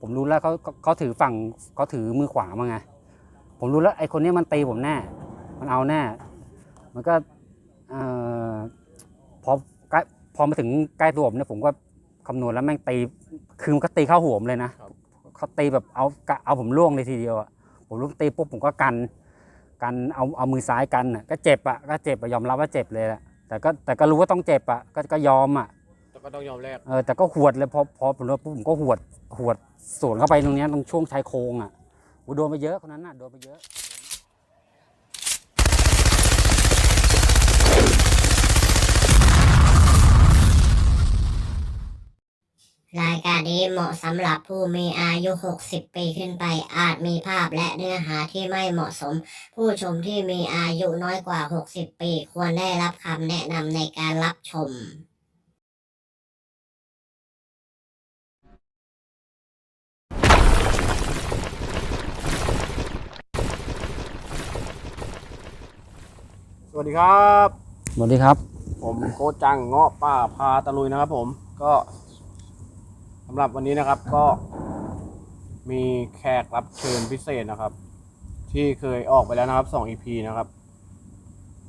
ผมรู้แล้วเขาเขาเขาถือฝั่งเขาถือมือขวามาไงผมรู้แล้วไอ้คนเนี้ยมันตีผมแน่มันเอาแน่มันก็เอ่อพอใกล้พอมาถึงใกล้ตัวผมเนี่ยผมก็คำนวณแล้วแม่งตีคือมันก็ตีเข้าหัวผมเลยนะครับเขาตีแบบเอากะเอาผมล่วงเลยทีเดียวอะผมลุกตีปุ๊บผมก็กัน กันเอาเอามือซ้ายกันน่ะก็เจ็บอะก็เจ็บอะยอมรับว่าเจ็บเลยแหละแต่ก็แต่ก็รู้ว่าต้องเจ็บอะก็ก็ยอมอะแต่ ก็ต้องยอมแลกเออแต่ก็หวดเลยพอพอผมโดนปุ๊บผมก็หวดหวดสวนเข้าไปตรงเนี้ยตรงช่วงชายโครงอะโอ้โดนไปเยอะคนนั้นน่ะโดนไปเยอะ รายการนี้เหมาะสำหรับผู้มีอายุ 60 ปีขึ้นไป อาจมีภาพและเนื้อหาที่ไม่เหมาะสม ผู้ชมที่มีอายุน้อยกว่า 60 ปี ควรได้รับคำแนะนำในการรับชม สวัสดีครับ สวัสดีครับ ผมโกจังเงาะป่าพาตะลุยนะครับ ผมก็สำหรับวันนี้นะครับก็ มีแขกรับเชิญพิเศษนะครับ ที่เคยออกไปแล้วนะครับสองอีพีนะครับ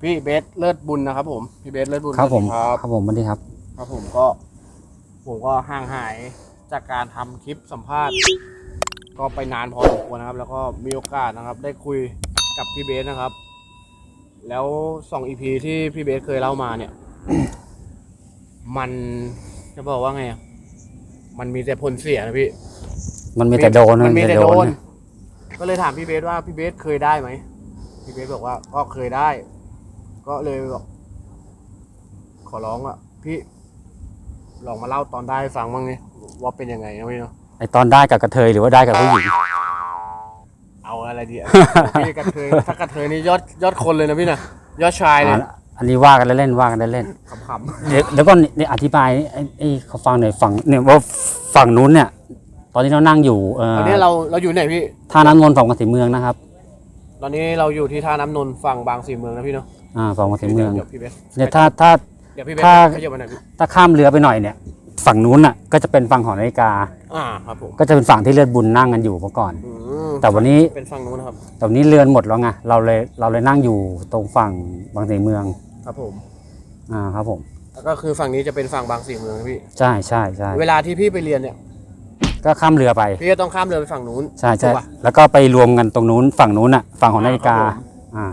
พี่เบสเลิศบุญนะครับ ผมพี่เบสเลิศบุญครับผม สวัสดีครับ ครับผมสวัสดีครับ ครับผมก็ผมก็ห่างหายจากการทำคลิปสัมภาษณ์ ก็ไปนานพอสมควรนะครับ แล้วก็มีโอกาสนะครับ ได้คุยกับพี่เบสนะครับ แล้วสองอีพีที่พี่เบสเคยเล่ามาเนี่ย มันจะบอกว่าไงอะมันมีแต่ผลเสียนะพี่ มันมีแต่โดนมันมีแต่โดนนะก็เลยถามพี่เบสว่าพี่เบสเคยได้ไหมพี่เบสบอกว่าก็เคยได้ ก็เลยบอกขอร้องอะ พี่ลองมาเล่าตอนได้ให้ฟังบ้างนี่ว่าเป็นยังไงนะพี่เนาะไอตอนได้กับกระเทยหรือว่าได้กับผู้หญิง เอาอะไรดีอะ พี่กระเทยถ้ากระเทยนี่ยอดยอดคนเลยนะพี่นะยอดชายเลยอะอันนี้ว่ากันเล่นๆว่ากันเล่นขำๆเดี๋ยวเดี๋ยวก่อนนี่อธิบายไอ้ไอ้เขาฟังหน่อยฝั่งเนี่ยว่าฝั่งนู้นเนี่ย ตอนนี้เรานั่งอยู่เอ่ๆอตอนนี้เราเราอยู่ไหนพี่ ท่าน้ำนนท์ฝั่งกสิเมืองนะครับตอนนี้เราอยู่ที่ท่าน้ำนนท์ฝั่งบางสีเมืองนะพี่เนาะอ่าฝั่งกสิเมืองเดี๋ยวพี่เบสเนี่ยถ้าถ้า เดี๋ยวพี่เบสถ้า ขยับมาหน่อยพี่ถ้าข้ามเรือไปหน่อยเนี่ย ฝั่งนู้นน่ะก็จะเป็นฝั่งของนาฬิกา อ่าครับผมก็จะเป็นฝั่งที่เลือดบุญนั่งกันอยู่เมื่อก่อน อืมแต่วันนี้เป็นฝั่งนู้นนะครับ แต่วันนี้เรือนหมดแล้วไงเราเลยเราเลยนั่งอยู่ตรงฝั่งบางสีเมืองครับผมอ่าครับผมแล้วก็คือฝั่งนี้จะเป็นฝั่งบางสีเมืองนะพี่ ใช่ใช่ใช่เวลาที่พี่ไปเรียนเนี่ย ก็ข้ามเรือไป พี่ก็ต้องข้ามเรือไปฝั่งนู้นใช่ใช่ถูกปะ แล้วก็ไปรวมกันตรงนู้นฝั่งนู้นอะฝั่งของนาฬิกาครับผม อ่า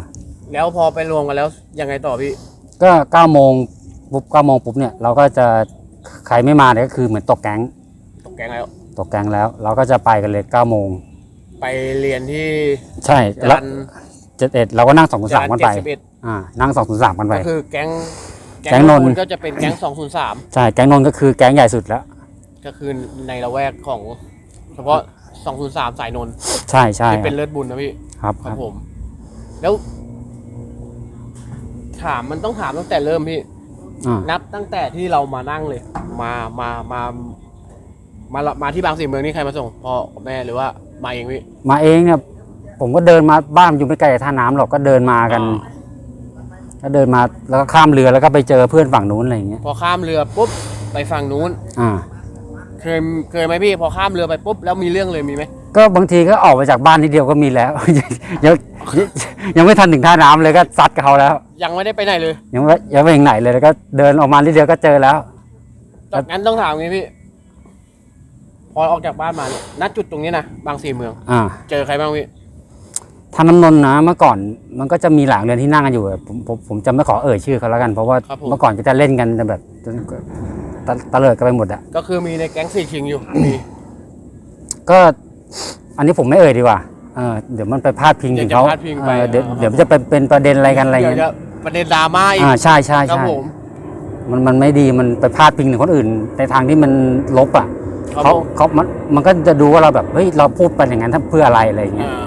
แล้วพอไปรวมกันแล้วยังไงต่อพี่ ก็เก้าโมงปุ๊บเก้าโมงปุ๊บเนี่ยเราก็จะ ใครไม่มาเนี่ยก็คือเหมือนตกแก๊งตกแกงแล้ว ตกแก๊งแล้ว เราก็จะไปกันเลยเก้าโมงไปเรียนที่ใช่แล้วจันทร์เจ็ดเอ็ดเราก็นั่งสองสามกันเจ็ไปดสิบเอ็ด อ่า นั่งสองสามกันไป ก็คือแก๊งแก๊งนนท์ ก็จะเป็นแก๊งสองศูนย์สามใช่แก๊งนนท์ก็คือแก๊งใหญ่สุดแล้ว ก็คือในละแวกของ เฉพาะสองศูนย์สามสายนนท์ใช่ใช่ที่เป็นเลือดบุญนะพี่ ครับคครัรับบผม แล้ว ถามมันต้องถามตั้งแต่เริ่มพี่ อ่า นับตั้งแต่ที่เรามานั่งเลย มามามามา มาที่บางสีเมืองนี่ใครมาส่งพ่อกับแม่หรือว่ามาเองพี่มาเองเนี่ยผมก็เดินมาบ้านมันอยู่ไม่ไกลจากท่าน้ำหรอกก็เดินมากัน ก็เดินมาแล้วก็ข้ามเรือแล้วก็ไปเจอเพื่อนฝั่งนู้นอะไรอย่างเงี้ยพอข้ามเรือปุ๊บไปฝั่งนู้น อ่า เคยเคยไหมพี่พอข้ามเรือไปปุ๊บแล้วมีเรื่องเลยมีไหม ก็บางทีก็ออกมาจากบ้านทีเดียวก็มีแล้วยังยังยังไม่ทันถึงท่าน้ำเลยก็ซัดกับเขาแล้ว ยังไม่ได้ไปไหนเลย ยังไม่ยังไม่ถึงไหนเลยแล้วก็เดินออกมาทีเดียวก็เจอแล้วจากนั้นต้องถามไงพี่ พอออกจากบ้านมาเนี่ยณจุดตรงนี้นะบางสีเมือง อ่า เจอใครบ้างพี่ท่าน้ำนนท์นะเมื่อก่อนมันก็จะมีหลายเรือนที่นั่งกันอยู่อะผมผมผมจะไม่ขอเอ่ยชื่อเขาแล้วกัน เพราะว่าเมื่อก่อนก็จะเล่นกันแบบจนตะตะเลิดกันไปหมดอะก็คือมีในแก๊งสี่คิงอยู่มีก็ อันนี้ผมไม่เอ่ยดีกว่าเออเดี๋ยวมันไปพาดพิงถึงเขาเดี๋ยวจะพาดพิงไป เออเดี๋ยวอ่าเดี๋ยวมันจะไปเป็นประเด็นอะไรกันอะไรเดี๋ยวเงี้จะยประเด็นดราม่าอีกอ่าใช่ใช่ครับใช่ผมมันมันไม่ดีมันไปพาดพิงถึงคนอื่น ในทางที่มันลบอะครับเขาผมเขามันมันก็จะดูว่าเราแบบเฮ้ยเราพูดไปอย่างนั้นถ้าเพื่ออะไรอะไรเงี้ยอ่า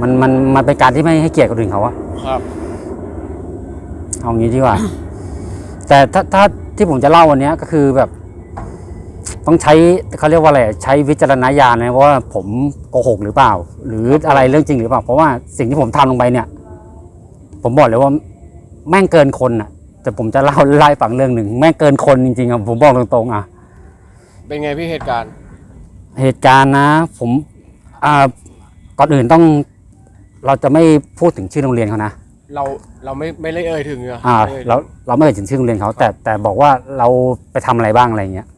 มันมันมันเป็นการที่ไม่ให้เกียรติคนอื่นเขาอะครับเอางี้ดีกว่า แต่ถ้าถ้าที่ผมจะเล่าวันเนี้ยก็คือแบบ ต้องใช้เขาเรียกว่าอะไรใช้วิจารณญาณนะว่าผมโกหกหรือเปล่า หรืออะไรเรื่องจริงหรือเปล่า เพราะว่าสิ่งที่ผมทำลงไปเนี่ย ผมบอกเลยว่าแม่งเกินคนอะ แต่ผมจะเล่าไล่ฝังเรื่องหนึ่งแม่งเกินคนจริงๆอะผมบอกตรงๆอะเป็นไงพี่เหตุการณ์ เหตุการณ์นะ ผมอ่าก่อนอื่นต้อง เราจะไม่พูดถึงชื่อโรงเรียนเขานะเราเราไม่ไม่ได้เอ่ยถึงเหรออ่าไม่ได้อ่ยถึงเราเราไม่เอ่ยถึงชื่อโรงเรียนเขาแต่แต่บอกว่าเราไปทำอะไรบ้างอะไรเงี้ย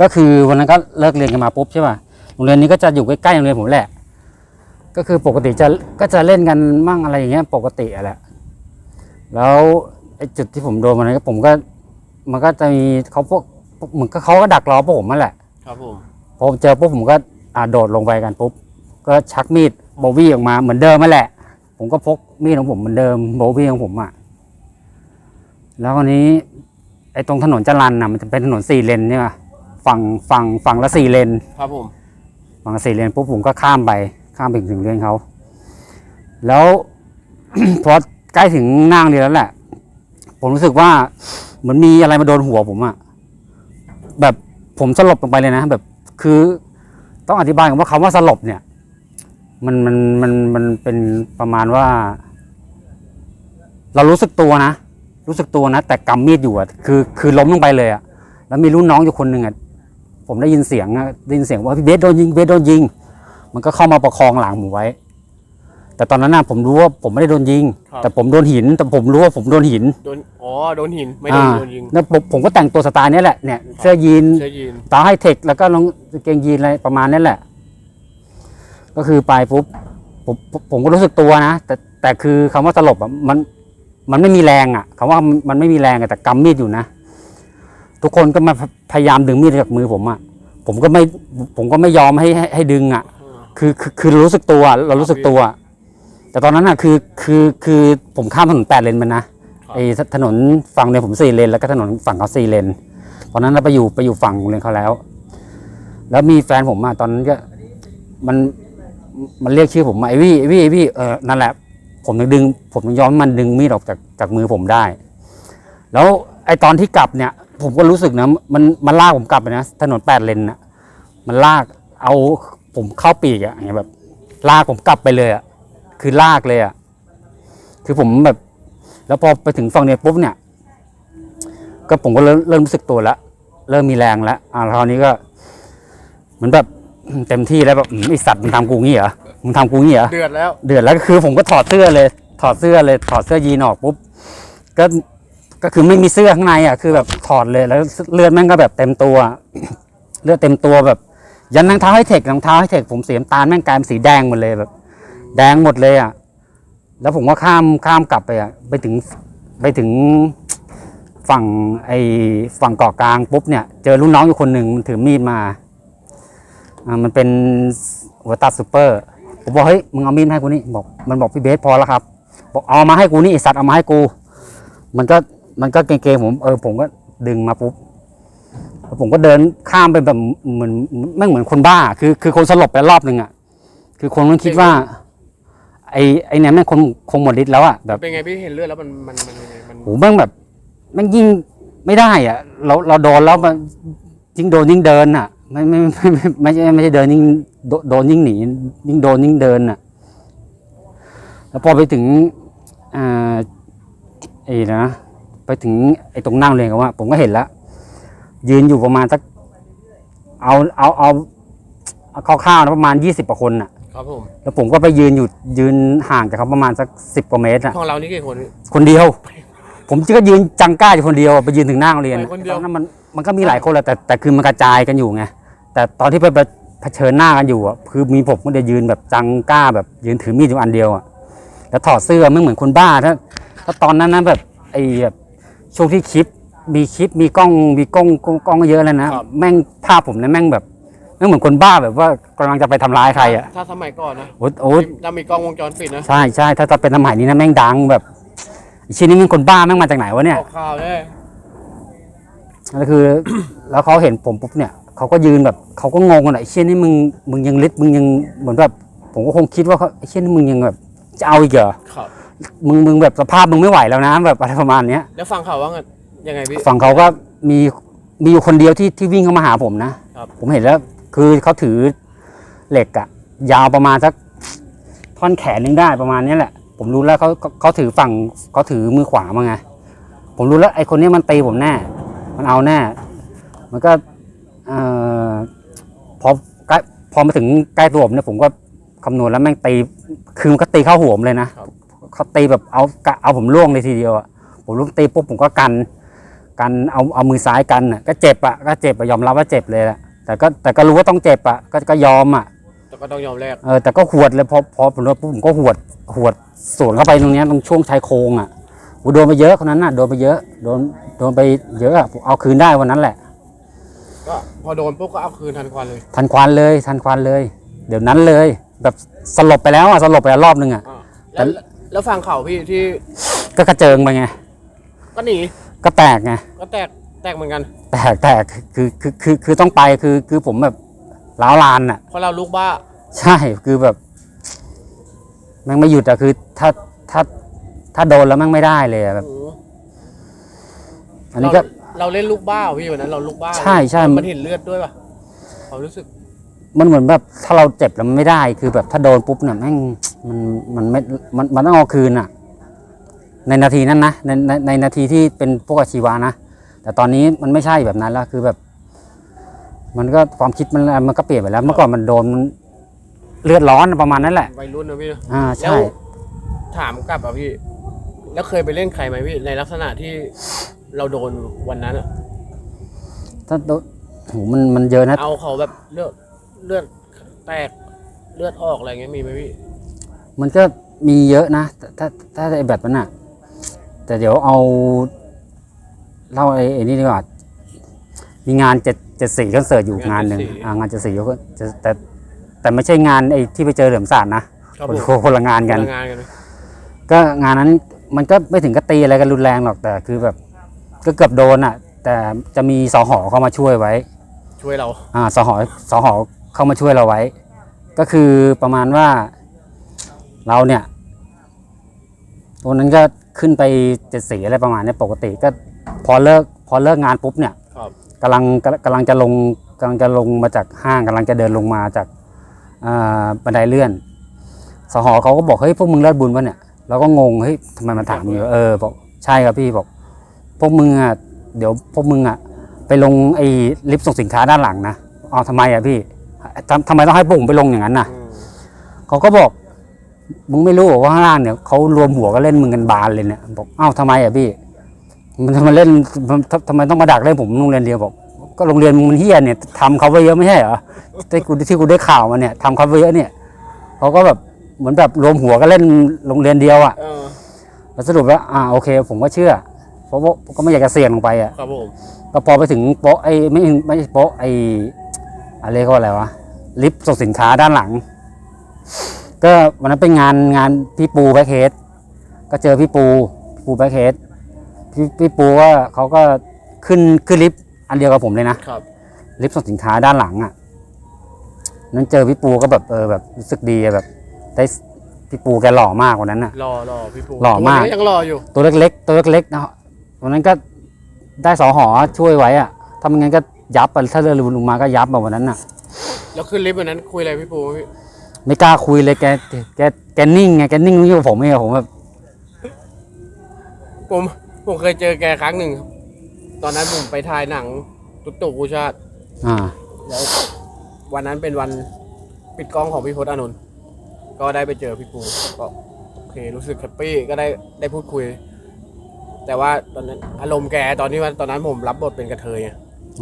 ก็คือวันนั้นก็เลิกเรียนกันมาปุ๊บใช่ป่ะโรงเรียนนี้ก็จะอยู่ใกล้ๆโรงเรียนผมแหละ ก็คือปกติจะก็จะเล่นกันมั่งอะไรอย่างเงี้ยปกติอะแหละแล้วไอ้จุดที่ผมโดนมันนนก็ผมก็ มันก็จะมีเขาพวกเหมือนก็เขาก็ดักรอพวกผมนั่นแหละ ครับผมพอผมเจอปุ๊บผมก็อ่าโดดลงไปกันปุ๊บก็ชักมีดโบวี่ออกมาเหมือนเดิมมาแหละ ผมก็พกมีดของผมเหมือนเดิมโบวี่ของผมอะแล้ววันนี้ ไอ้ตรงถนนจรันน่ะมันจะเป็นถนนสี่เลนใช่ไหมฝั่งฝั่งฝั่งละสี่เลนครับผมฝั่งละสี่เลนปุ๊บผมก็ข้ามไปข้ามไปถึงเรียนเขาแล้ว พอใกล้ถึงหน้าโรงเรียนแล้วแหละ ผมรู้สึกว่าเหมือนมีอะไรมาโดนหัวผมอะแบบผมสลบลงไปเลยนะ แบบคือต้องอธิบายก่อนว่าคำว่าสลบเนี่ย มันมันมันมันเป็นประมาณว่า เรารู้สึกตัวนะ รู้สึกตัวนะ แต่กำมีดอยู่อะคือคือล้มลงไปเลยอะแล้วมีรุ่นน้องอยู่คนหนึ่งอะผมได้ยินเสียงอะได้ยินเสียงว่าพี่เบสโดนยิงเบสโดนยิง มันก็เข้ามาประคองหลังผมไว้ แต่ตอนนั้นน่ะผมรู้ว่าผมไม่ได้โดนยิง ครับ แต่ผมโดนหิน แต่ผมรู้ว่าผมโดนหินโดนอ๋อโดนหินไม่โดนอ่าโดนยิงแล้วผมผมก็แต่งตัวสไตล์เนี้ยแหละเนี่ยเสื้อยีน เสื้อยีนตาไฮเทคแล้วก็รองกางเกงยีนอะไรประมาณนี้แหละ ก็คือไปปุ๊บผมผมผมก็รู้สึกตัวนะ แต่แต่คือคำว่าสลบอะมัน มันไม่มีแรงอะคำว่ามันมันไม่มีแรงอะแต่กำมีดอยู่นะ ทุกคนก็มาพยายามดึงมีดจากมือผมอะผมก็ไม่ผมก็ไม่ยอมให้ให้ให้ดึงอะ คือคือคือเรารู้สึกตัวเรารู้สึกตัว แต่ตอนนั้นอะคือคือคือผมข้ามถนนแปดเลนมันนะไอ้ถนนฝั่งเนี่ยผมสี่เลนแล้วก็ถนนฝั่งเขาสี่เลนตอนนั้นเราไปอยู่ไปอยู่ฝั่งโรงเรียนเขาแล้ว แล้วมีแฟนผมมาตอนนั้นก็มันมันเรียกชื่อผมมาไอวี่ไอวี่ไอวี่เออนั่นแหละ ผมถึงดึง ผมถึงยอมมันดึงมีดออกจากจากมือผมได้ แล้วไอตอนที่กลับเนี่ย ผมก็รู้สึกนะมันมันลากผมกลับไปนะถนนแปดเลนน่ะมันลากเอาผมเข้าปีกอะอย่างเงี้ยแบบ ลากผมกลับไปเลยอะคือลากเลยอะคือผมแบบ แล้วพอไปถึงฝั่งเนี่ยปุ๊บเนี่ย ก็ผมก็เริ่มเริ่มรู้สึกตัวแล้วเริ่มมีแรงแล้วอ่าคราวนี้ก็ เหมือนแบบเต็มที่แล้วแบบอืมไอสัตว์มึงทำกูงี้เหรอ มึงทำกูงี้เหรอ เดือดแล้ว เดือดแล้วก็คือผมก็ถอดเสื้อเลย ถอดเสื้อเลย ถอดเสื้อยีนออกปุ๊บก็ก็คือไม่มีเสื้อข้างในอะคือแบบถอดเลยแล้วเลือดแม่งก็แบบเต็มตัว เลือดเต็มตัวแบบ ยันรองเท้าให้เทครองเท้าให้เทคผมสีน้ำตาลแม่งกลายเป็นสีแดงหมดเลยแบบ แดงหมดเลยอะแล้วผมก็ข้ามข้ามกลับไปอะไปถึงไปถึงฝั่งไอ้ฝั่งเกาะกลางปุ๊บเนี่ยเจอรุ่นน้องอยู่คนหนึ่งมันถือมีดมาอ่ามันเป็นหัวตัดซูเปอร์ ผมบอกเฮ้ยมึงเอามีดมาให้กูนี่บอกมันบอกพี่เบสพอแล้วครับ บอกเอามาให้กูนี่ไอสัตว์เอามาให้กู มันก็มันก็เกรงๆผมเออผมก็ดึงมาปุ๊บแล้วผมก็เดินข้ามไปแบบเหมือนไม่งเหมือนคนบ้า คือ คือคนสลบไปรอบหนึ่งอะคือคนมันคิดว่า ไอไอเนี่ยแม่งคงคงหมดฤทธิ์แล้วอะแบบเป็นไงพี่เห็นเลือดแล้วมันมันมันยังไงมันโหแม่งแบบแม่งยิ่งไม่ได้อะ เราเราโดนแล้วมันยิ่งโดนยิ่งเดินอะ ไม่ไม่ไม่ไม่ไม่ใช่ไม่ใช่เดินยิ่งโดโดนยิ่งหนียิ่งโดนยิ่งเดินอะ แล้วพอไปถึงอ่าไอ้นะไปถึงไอ้ตรงนั่งเรียนกันว่า ผมก็เห็นแล้วยืนอยู่ประมาณสักเอาเอาเอาเอาคร่าวๆนะประมาณยี่สิบกว่าคนอะ ครับผมแล้วผมก็ไปยืนอยู่ยืนห่างจากเขาประมาณสักสิบกว่าเมตรอะของเรานี่กี่คนพี่คนเดียว ผมก็ยืนจังก้าอยู่คนเดียวอะไปยืนถึงหน้าโรงเรียนไปคนเดียว ตอนนั้นมันมันก็มีหลายคนแหละแต่แต่คือมันกระจายกันอยู่ไง แต่ตอนที่ไปเผชิญหน้ากันอยู่อะคือมีผมก็เดียวยืนแบบจังก้าแบบยืนถือมีดอยู่อันเดียวอะแล้วถอดเสื้อไม่เหมือนคนบ้าถ้าถ้าตอนนั้นนะแบบไอ้แบบช่วงที่คลิปมีคลิปมีกล้องมีกล้องกล้องกล้องเยอะแล้วนะครับ แม่งภาพผมเนี่ยแม่งแบบแม่งเหมือนคนบ้าแบบว่ากำลังจะไปทำร้ายใครอะถ้าสมัยก่อนนะโอ้โอ้ถ้ามีกล้องวงจรปิดนะใช่ใช่ถ้าจะเป็นสมัยนี้นะแม่งดังแบบไอ้ชิ้นนี้มันคนบ้าแม่งมาจากไหนวะเนี่ย ออกข่าวเลยแล้วคือ แล้วเขาเห็นผมปุ๊บเนี่ย เขาก็ยืนแบบเขาก็งงกันอะไอ้เชี่ยนี่มึงมึงยังลิดมึงยังเหมือนแบบผมก็คงคิดว่าเขาไอ้เชี่ยนี่มึงยังแบบจะเอาอีกเหรอครับ มึงมึงแบบสภาพมึงไม่ไหวแล้วนะแบบอะไรประมาณเนี้ยแล้วฟังข่าวว่าไงยังไงพี่ ฝั่งเขาก็มีมีอยู่คนเดียวที่ที่วิ่งเข้ามาหาผมนะครับ ผมเห็นแล้วคือเขาถือเหล็กอะยาวประมาณสักท่อนแขนนึงได้ประมาณเนี้ยแหละ ผมรู้แล้วเขาเขาเขาถือฝั่งเขาถือมือขวามาไง ผมรู้แล้วไอ้คนเนี้ยมันตีผมแน่ มันเอาแน่ มันก็เอ่อ พพอใกล้พอมาถึงใกล้ตัวผมเนี่ยผมก็คำนวณแล้วแม่งตี คือมันก็ตีเข้าหัวผมเลยนะครับเขาตีแบบเอากะเอาผมล่วงเลยทีเดียวอะผมลุกตีปุ๊บผมก็กัน กันเอาเอามือซ้ายกันอะก็เจ็บอะก็เจ็บอะยอมรับว่าเจ็บเลยแหละแต่ก็แต่ก็รู้ว่าต้องเจ็บอะก็ก็ยอมอะแต่ก็ต้องยอมแลกเออแต่ก็หวดเลยพอพอผมโดนปุ๊บผมก็หวดหวดสวนเข้าไปตรงเนี้ยตรงช่วงชายโครงอะกูโดนไปเยอะคนนั้นน่ะโดนไปเยอะโดนโดนไปเยอะอะผมเอาคืนได้วันนั้นแหละ ก็พอโดนปุ๊บก็เอาคืนทันควันเลย ทันควันเลยทันควันเลย เดี๋ยวนั้นเลย แบบสลบไปแล้วอะสลบไปแล้วรอบนึงอะอ่าแล้วแล้วฝั่งเขาพี่ที่ก็กระเจิงไปไง ก็หนีก็แตกไง ก็แตกแตกเหมือนกัน แตกแตกคือคือคือคือต้องไปคือคือผมแบบล้าวลานอะเพราะเราลูกบ้าใช่คือแบบแม่งไม่หยุดอะคือถ้าถ้าถ้าโดนแล้วแม่งไม่ได้เลยอะแบบ โอ้โหอันนี้ก็เรา เราเล่นลูกบ้าเหรอพี่วันนั้นเราลูกบ้าใช่ใช่ มันเห็นเลือดด้วยป่ะเขามรู้สึก มันเหมือนแบบถ้าเราเจ็บแล้วมันไม่ได้คือแบบถ้าโดนปุ๊บเนี่ยแม่งมันมันไม่มันมันต้องเอาคืนอะในนาทีนั้นนะในในในนาทีที่เป็นพวกอาชีวะนะแต่ตอนนี้มันไม่ใช่แบบนั้นแล้วคือแบบ มันก็ความคิดมันมันก็เปลี่ยนไปแล้ว เมื่อก่อนมันโดนเลือดร้อนประมาณนั้นแหละวัยรุ่นนะพี่นะอ่าแล้ใช่วถามกลับอะพี่ แล้วเคยไปเล่นใครไหมพี่ ในลักษณะที่ เราโดนวันนั้นอะถ้าโดนโหมันมันเยอะนะ เอาเขาแบบเลือดเลือดแตกเลือดออกอะไรเงี้ยมีไหมพี่มันก็มีเยอะนะถ้าถ้าถ้าไอ้แบบนั้นอะแต่เดี๋ยวเอาเล่าไอ้ไอ้นี่ดีกว่า มีงานเจ็ดเจ็ดสี่คอนเสิร์ตอยู่งานหนึ่งอ่างานเจ็ดสี่ก็จะแต่แต่ไม่ใช่งานไอ้ที่ไปเจอเหลิมศาสตร์นะครับผมคนคนละงานกันทำงานกันไหมก็งานนั้นมันก็ไม่ถึงกับตีอะไรกันรุนแรงหรอกแต่คือแบบ ก็เกือบโดนอะ แต่จะมีสหอเข้ามาช่วยไว้ ช่วยเรา อ่าสหสหเข้ามาช่วยเราไว้ ก็คือประมาณว่าเราเนี่ยวันนั้นก็ขึ้นไปเจ็ดสีอะไรประมาณเนี้ยปกติก็พอเลิกพอเลิกงานปุ๊บเนี่ยครับกำลังกำกำลังจะลงกำลังจะลงมาจากห้างกำลังจะเดินลงมาจากอ่าบันไดเลื่อน สหเขาก็บอกเฮ้ยพวกมึงเลิศบุญวะเนี่ยเราก็งงเฮ้ยทำไมมันถามอยู่เออบอกใช่ครับพี่บอก พวกมึงอะเดี๋ยวพวกมึงอะไปลงไอ้ลิฟต์ส่งสินค้าด้านหลังนะอ๋อทำไมอะพี่ทำทำไมต้องให้พวกผมไปลงอย่างนั้นน่ะอืมเขาก็บอกมึงไม่รู้เหรอว่าข้างล่างเนี่ยเขารวมหัวก็เล่นมึงกันบานเลยเนี่ยบอกอ้าวทำไมอะพี่ มันทำไมเล่นมันทำทำไมต้องมาดักเล่นผมโรงเรียนเดียวบอกก็โรงเรียนมึงมันเฮี้ยเนี่ยทำเขาไว้เยอะไม่ใช่เหรอที่กูที่กูได้ข่าวมาเนี่ยทำเขาไว้เยอะเนี่ยเขาก็แบบเหมือนแบบรวมหัวก็เล่นโรงเรียนเดียวอะเออแล้วสรุปว่าอ่าโอเค ผมก็เชื่อเพ ราะว่าก็ไม่อยากจะเสี่ยงลงไปอะครับผมก็พอไปถึงโป๊ะไอ้ไม่ไม่ใช่โป๊ะไอ้อะไรก็อะไรวะลิฟต์ส่งสินค้าด้านหลัง ก็วันนั้นเป็นงานงานพี่ปูแบ็คเฮดก็เจอพี่ปูพี่ปูแบ็คเฮดพี่พี่ปูว่าเขาก็ขึ้นขึ้นลิฟต์อันเดียวกับผมเลยนะครับ ลิฟต์ส่งสินค้าด้านหลังอะนั้นเจอพี่ปูก็แบบเออแบบรู้สึกดีอะแบบได้พี่ปูแกหล่อมากวันนั้นอะรอรอพี่ปูหล่อมากวันนี้ยังรออยู่ตัวเล็กๆตัวเล็กๆนะ วันนั้นก็ได้สอหอช่วยไว้อะถ้าไม่งั้นก็ยับอะถ้าเรือลงมาก็ยับแบบวันนั้นน่ะ แล้วขึ้นลิฟต์วันนั้นคุยอะไรพี่ปูไหมพี่ไม่กล้าคุยเลยแกแกแกนิ่งไงแกนิ่งไม่อยู่กับผมเองผมแบบผมผมเคยเจอแกครั้งหนึ่งครับตอนนั้นผมไปถ่ายหนังตุ๊กตู่กูชาติอ่า แล้ววันนั้นเป็นวันปิดกล้องของพี่พจน์อานนท์ก็ได้ไปเจอพี่ปูก็โอเครู้สึกแฮปปี้ก็ได้ได้พูดคุย แต่ว่าตอนนั้นอารมณ์แกตอนที่ว่าตอนนั้นผมรับบทเป็นกระเทยไง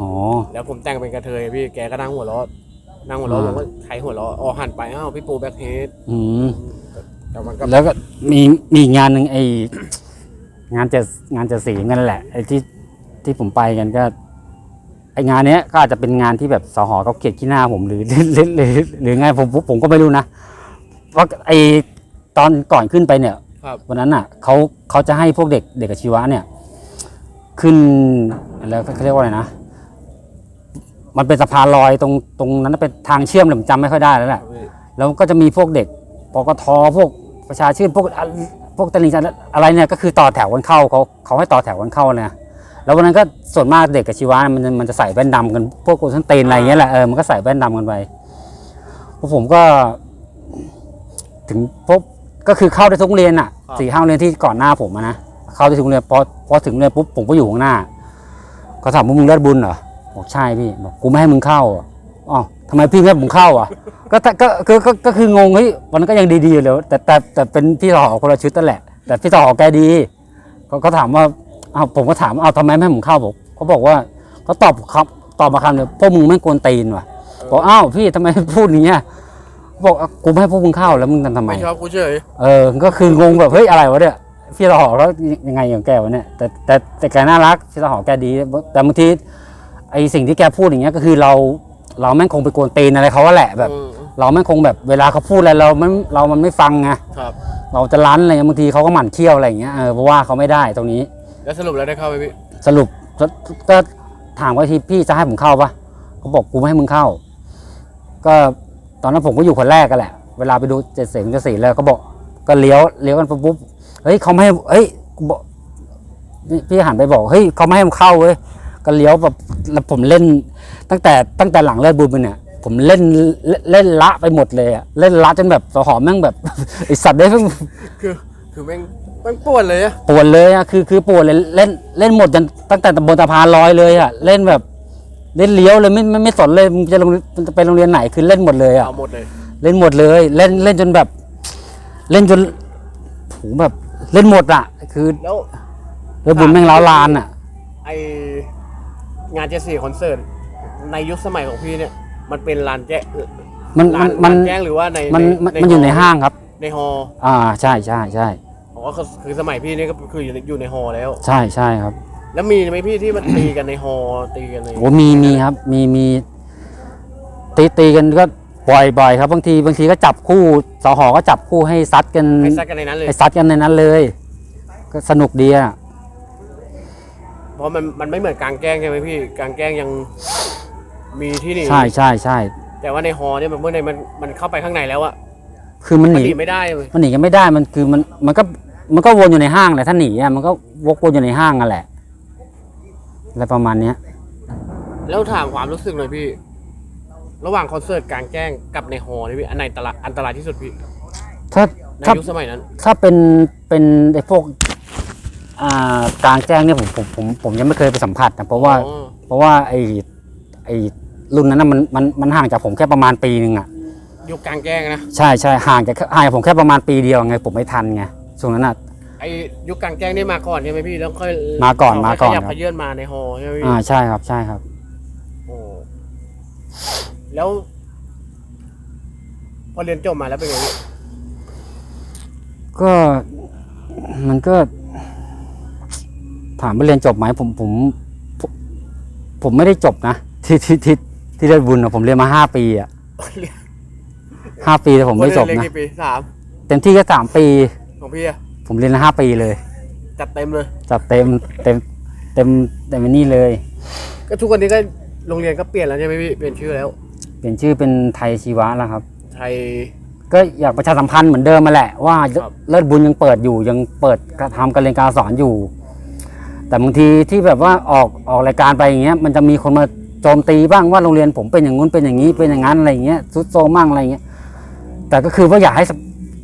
อ๋อ แล้วผมแต่งเป็นกระเทยพี่แกก็นั่งหัวเราะนั่งหัวเราะอ่า ผมก็ใครหัวเราะอ๋อหันไปอ้าวพี่ปูแบ็คเฮดอืมแต่มันก็แล้วก็มีมีอีกงานหนึ่งไองานเจ็ดงานเจ็ดสีกันแหละไอ้ที่ที่ผมไปกันก็ ไองานเนี้ยก็อาจจะเป็นงานที่แบบสหอเขาเกลียดขี้หน้าผมหรือ หรือหรือหรือหรือไงผมผมผมก็ไม่รู้นะว่าไอตอนก่อนขึ้นไปเนี่ยครับ วันนั้นอะเขาเขาจะให้พวกเด็กเด็กอาชีวะเนี่ยขึ้นแล้วเขาเรียกว่าอะไรนะ มันเป็นสะพานลอยตรงตรงนั้นเป็นทางเชื่อมเลยผมจำไม่ค่อยได้แล้วแหละแล้วก็จะมีพวกเด็กปกทพวกประชาชื่นพวกอะพวกตลิงชันอะไรเนี่ยก็คือต่อแถวกันเข้าเขาเขาให้ต่อแถวกันเข้าเนี่ยแล้ววันนั้นก็ส่วนมากเด็กกับชีวะมันจะมันจะใส่แว่นดำกันพวกกูทั้นเตนอะไรอย่างเงี้ยแหละเออมันก็ใส่แว่นดำกันไปพวกผมก็ ถึงพบ ก็คือเข้าได้ทุกโรงเรียนอะครับสี่ห้าโรงเรียนที่ก่อนหน้าผมอะนะเข้าได้ทุกโรงเรียนพอพอถึงโรงเรียนปุ๊บผมก็อยู่ข้างหน้าเขาถามว่ามึงเลือดบุญเหรอบอกใช่พี่บอกกูไม่ให้มึงเข้าอะอ๋อทำไมพี่ไม่ให้ผมเข้าอะ ก็ถ้าก็คือก็ก็คืองงเฮ้ยมันก็ยังดีๆอยู่เลยแต่แต่แต่เป็นพี่สหอคนละชุดนั่นแหละ แต่พี่สหอแกดีเขาเขาถามว่าอ้าวผมก็ถามอ้าวทำไมไม่ให้ผมเข้าบอกเขาบอกว่าเขาตอบครับตอบมาคำเดียวพวกมึงไม่งกวนตีนว่ะบอกอ้าวพี่ทำไมพูดอย่างเงี้ย บอกอะกูไม่ให้พวกมึงเข้าแล้วมึงทำไม ไม่ชอบกูเฉยเออ ก็คืองงแบบเฮ้ยอะไรวะเนี่ยพี่เราหอแล้วยังไงอย่างแกวะเนี่ยแต่แต่แต่แกน่ารักพี่เราหอแกดี แต่บางทีไอสิ่งที่แกพูดอย่างเงี้ยก็คือเราเราแม่งคงไปกวนตีนอะไรเขาว่าแหละแบบ อืมเราแม่งคงแบบเวลาเขาพูดอะไรเรามันเรามันไม่ฟังไงครับ เราจะรั้นอะไรเงี้ยบางทีเขาก็หมั่นเคี้ยวอะไรอย่างเงี้ยเออเพราะว่าเขาไม่ได้ตรงนี้ แล้วสรุปแล้วได้เข้าไหมพี่สรุปก็ก็ถามว่าที่พี่จะให้ผมเข้าปะเขาบอกกูไม่ให้มึงเข้า ก็ ตอนนั้นผมก็อยู่คนแรกกันแหละ เวลาไปดูเจ็ดเสียงเจ็ดสีแล้วก็บอกก็เลี้ยวเลี้ยวกันปุ๊บปุ๊บเฮ้ยเขาไม่ให้เฮ้ยกูบอกพี่พี่หันไปบอกเฮ้ยเขาไม่ให้ผมเข้าเว้ยก็เลี้ยวแบบแล้วผมเล่น ตั้งแต่ตั้งแต่หลังเลิกบุญไปเนี่ยผมเล่นเล่นเล่นละไปหมดเลยอะเล่นละจนแบบสหอมแม่งแบบไอสัตว์ได้แม่งคือคือแม่งแม่งปวดเลยอะปวดเลยอะคือคือปวดเลยเล่นเล่นหมดจนตั้งแต่บนสะพานลอยเลยอะเล่นแบบ เล่นเลี้ยวเลยไม่ไม่ไม่สนเลยมึงจะลงมันจะไปโรงเรียนไหนคือเล่นหมดเลยอะเอาหมดเลย เล่นหมดเลย เล่นเล่นจนแบบ เล่นจนโหแบบ เล่นหมดอะคือแล้วเรือบุญแม่งล้าวลานอะไองานเจสซี่คอนเสิร์ตในยุคสมัยของพี่เนี่ย มันเป็นลานแจ้งมันลามันนมันลานแจ้งหรือว่าในมันในมันมันอยู่ในห้างครับ ในฮออ่าใช่ใช่ใช่อ๋อก็คือสมัยพี่นี่ก็คืออยู่ในอยู่ในฮอแล้ว ใช่ใช่ครับ แล้วมีไหมพี่ที่มันตีกันในฮอตีกันในโอ้มีมีครับ มีมีตีตีกันก็บ่อยบ่อยครับบางทีบางทีก็จับคู่สหอก็จับคู่ให้ซัดกันให้ซัดกันในนั้นเลยให้ซัดกันในนั้นเลย ก็สนุกดีอะเพราะมันมันไม่เหมือนกลางแจ้งใช่ไหมพี่กลางแจ้งยังมีที่หนี่ใช่ใช่ใช่แต่ว่าในฮอเนี่ยมันเมื่อในมันมันเข้าไปข้างในแล้วอะคือมันหมันนีหนีไม่ได้เลยมันหนีกันไม่ได้มันคือมันมันก็มันก็วนอยู่ในห้างแหละถ้าหนีอะมันก็วกวนอยู่ในห้างอะแหละ อะไรประมาณเนี้ย แล้วถามความรู้สึกหน่อยพี่ ระหว่างคอนเสิร์ตกลางแจ้งกับในฮอเนี่ยพี่อันไหนอันตรายอันตรายที่สุดพี่ถ้าในถ้ายุคสมัยนั้น ถ้าเป็นเป็นไอ้พวกอ่ากลางแจ้งเนี่ยผมผมผมผมยังไม่เคยไปสัมผัสนะเพราะว่า อ๋อเพราะว่าไอ้ไอ้รุ่นนั้นนะมันมันมันห่างจากผมแค่ประมาณปีหนึ่งอะ ยุคกลางแจ้งนะ ใช่ใช่ห่างจากห่างจากผมแค่ประมาณปีเดียวไงผมไม่ทันไงช่วงนั้นอะ ไอ้ยุคกลางแจ้งนี่มาก่อนใช่ไหมพี่แล้วค่อยมาก่อนเขมาก่อนขยับครับ ขยื่นมาในฮอใช่ไหมพี่อ่าใช่ครับใช่ครับ โอ้แล้ว พอเรียนจบมาแล้วเป็นไงพี่ก็มันก็ ถามว่าเรียนจบไหมผมผมผมผมไม่ได้จบนะที่ที่ที่ที่ได้บุญอะผมเรียนมาห้าปีอะห้าปีแต่ผมไม่จบเรียนนะกี่ปีสามเต็มที่ก็สามปีของพี่อะ ผมเรียนห้าปีเลย จัดเต็มเลย จัดเต็มเต็มเต็มเต็มนี่เลย ก็ทุกวันนี้ก็โรงเรียนก็เปลี่ยนแล้วใช่ไหมพี่เปลี่ยนชื่อแล้ว เปลี่ยนชื่อเป็นไทยชีวะแล้วครับ ไทย ก็อยากประชาสัมพันธ์เหมือนเดิมมาแหละว่าครับ เลิศบุญยังเปิดอยู่ยังเปิดกระทำการเรียนการสอนอยู่ แต่บางทีที่แบบว่าออกออกรายการไปอย่างเงี้ยมันจะมีคนมาโจมตีบ้างว่าโรงเรียนผมเป็นอย่างงู้นเป็นอย่างนี้เป็นอย่างนั้นอะไรอย่างเงี้ยซุดโซมมั่งอะไรอย่างเงี้ยแต่ก็คือว่าอยากให้สัม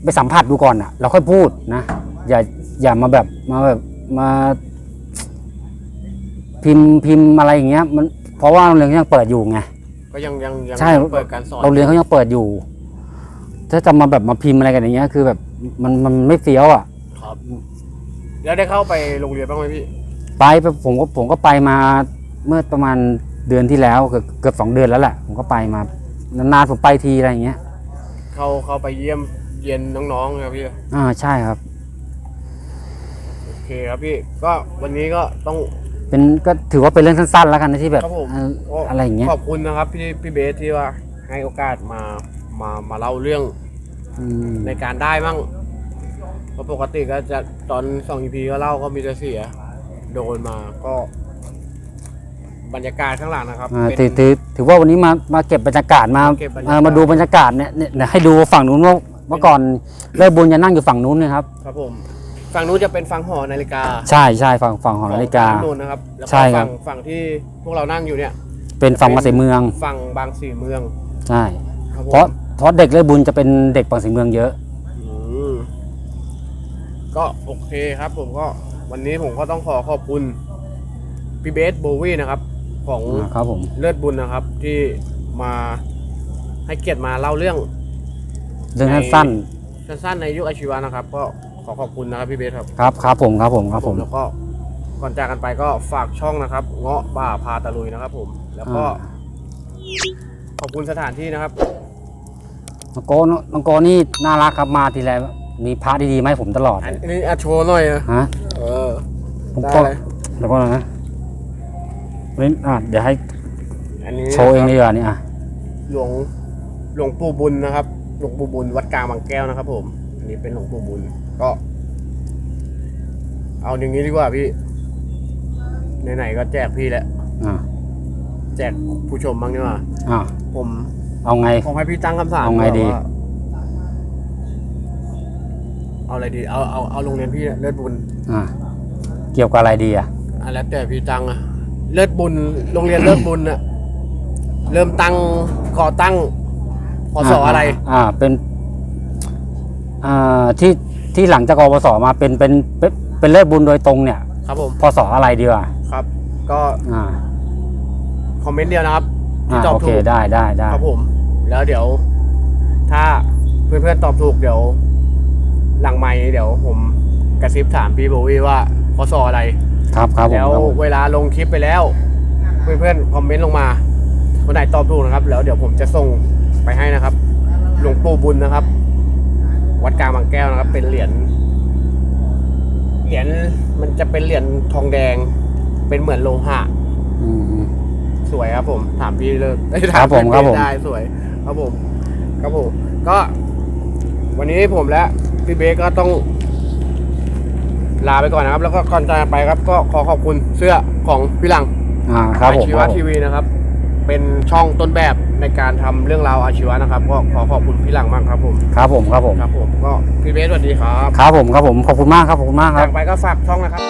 ไปสัมผัสดูก่อนอะแล้วค่อยพูดนะ อย่าอย่ามาแบบมาแบบมาพิมพ์พิมพ์อะไรอย่างเงี้ย มันเพราะว่าโรงเรียนยังเปิดอยู่ไง ก็ยังยังยังใช่ เปิดการสอนโรงเรียนเขายังเปิดอยู่ ถ้าจะมาแบบมาพิมพ์อะไรกันอย่างเงี้ย คือแบบมันมันไม่เฟี้ยวอะ ครับ แล้วได้เข้าไปโรงเรียนบ้างไหมพี่ ไปไปผมก็ผมก็ไปมาเมื่อประมาณเดือนที่แล้วเกือบเกือบสองเดือนแล้วแหละผมก็ไปมานานๆผมไปทีอะไรอย่างเงี้ย เข้าเข้าไปเยี่ยมเยียนน้องๆครับพี่ อ่าใช่ครับโอ เคครับพี่ ก็วันนี้ก็ต้องเป็นก็ถือว่าเป็นเรื่องสั้นๆแล้วกันนะที่แบบครับผมเอ่ออะไรอย่างเงี้ยขอบคุณนะครับพี่พี่เบสที่ว่าให้โอกาสมามามาเล่าเรื่องอืมในการได้มั่งเพราะปกติก็จะตอนสองอีพีก็เล่าก็มีแต่เสีย โดนมาก็ บรรยากาศข้างหลังนะครับอ่าเป็นถือถือถือว่าวันนี้มามาเก็บบรรยากาศมาเก็บบรรยากาศเอ่อมาดูบรรยากาศเนี่ยเนี่ยเดี๋ยวให้ดูฝั่งนู้นว่าเมื่อก่อนเลิกบุญจะนั่งอยู่ฝั่งนู้นนะครับ ครับผม ฝั่งนู้นจะเป็นฝั่งหอนาฬิกาใช่ใช่ฝั่งฝั่งหอนาฬิกาของนู้นนะครับแล้วก็ใช่ครับ ฝั่งฝั่งที่พวกเรานั่งอยู่เนี่ย เป็นฝั่งมาสีเมืองฝั่งบางสี่เมืองใช่ครับผมเพราะเพราะเด็กเลิกบุญจะเป็นเด็กบางสีเมืองเยอะ อืมก็โอเคครับ ผมก็วันนี้ผมก็ต้องขอขอบคุณพี่เบสโบวี่นะครับ ของอ่าครับผม เลือดบุญนะครับ ที่มาให้เกียรติมาเล่าเรื่อง เรื่องสั้นสั้นๆในยุคอาชีวะนะครับ ก็ข อขอบคุณนะครับพี่เบสครับๆครับครับผมครับผมครับผม แล้วก็ก่อนจากกันไปก็ฝากช่องนะครับ เงาะป่าพาตะลุยนะครับ ผม แล้วก็อ่าขอบคุณสถานที่นะครับน้องโกน้องโกนี่น่ารักครับมาทีไรมีพระดีๆมาให้ผมตลอดอันนี้อาโชว์หน่อยนะฮะเออผมได้ก็เลยเดี๋ยวก่อนนะนี่อะเดี๋ยวให้อันนี้โชว์เองดีกว่านี่อะหลวงหลวงปู่บุญนะครับ หลวงปู่บุญวัดกลางบางแก้วนะครับ ผม อันนี้เป็นหลวงปู่บุญ ก็ เอาอย่างนี้ดีกว่าพี่ไหนๆก็แจกพี่แล้วอ่าแจกผู้ชมบ้างดีกว่าอ่าผมเอาไง ผมให้พี่ตั้งคำถามเอาไงดี ว่าเอาอะไรดี เอาเอาเอาโรงเรียนพี่เลิศบุญอ่าเกี่ยวกับอะไรดีอะอะแล้วแต่พี่ตั้งอะเลิศบุญโรงเรียนเลิศบุญอะเริ่มตั้งก่อตั้งพศอะไร อ่า เป็น อ่า ที่ ที่หลังจากกปสมาเป็นเป็นเป็นเป็นเลิศบุญโดยตรงเนี่ยครับผมพศอะไรดีกว่าครับ ก็อ่าคอมเมนต์เดียวนะครับที่อ่าตอบโอเคถูกได้ได้ได้ครับผม แล้วเดี๋ยว ถ้าเพื่อนๆตอบถูกเดี๋ยว หลังไมค์เดี๋ยวผมกระซิบถามพี่โบวี่ว่าพศอะไร ครับครับผมแล้วครับผมเวลาลงคลิปไปแล้ว เพื่อนๆคอมเมนต์ลงมาคนไหนตอบถูกนะครับ แล้วเดี๋ยวผมจะส่งไปให้นะครับ หลวงปู่บุญนะครับ วัดกลางบางแก้วนะครับ เป็นเหรียญเหรียญมันจะเป็นเหรียญทองแดง เป็นเหมือนโลหะอืมอืมสวยครับ ผม ถามพี่เลยเอ้ยคถารัมบผมพี่ครับผม ได้สวย ครับผม ครับผม ก็ วันนี้ผมและพี่เบสก็ต้อง ลาไปก่อนนะครับ แล้วก็ก่อนจากไปครับ ก็ขอขอบคุณเสื้อของพี่หลัง อ่าครับผมอาชีควะรับผมทีวีนะครับ เป็นช่องต้นแบบ ในการทำเรื่องราวอาชีวะนะครับก็ขอขอบคุณพี่หลังมากครับผมครับผมครับผมครับผมก็พี่เบสสวัสดีครับครับผมครับผมขอบคุณมากครับขอบคุณมากคจารับกไปก็ฝากช่องนะครับ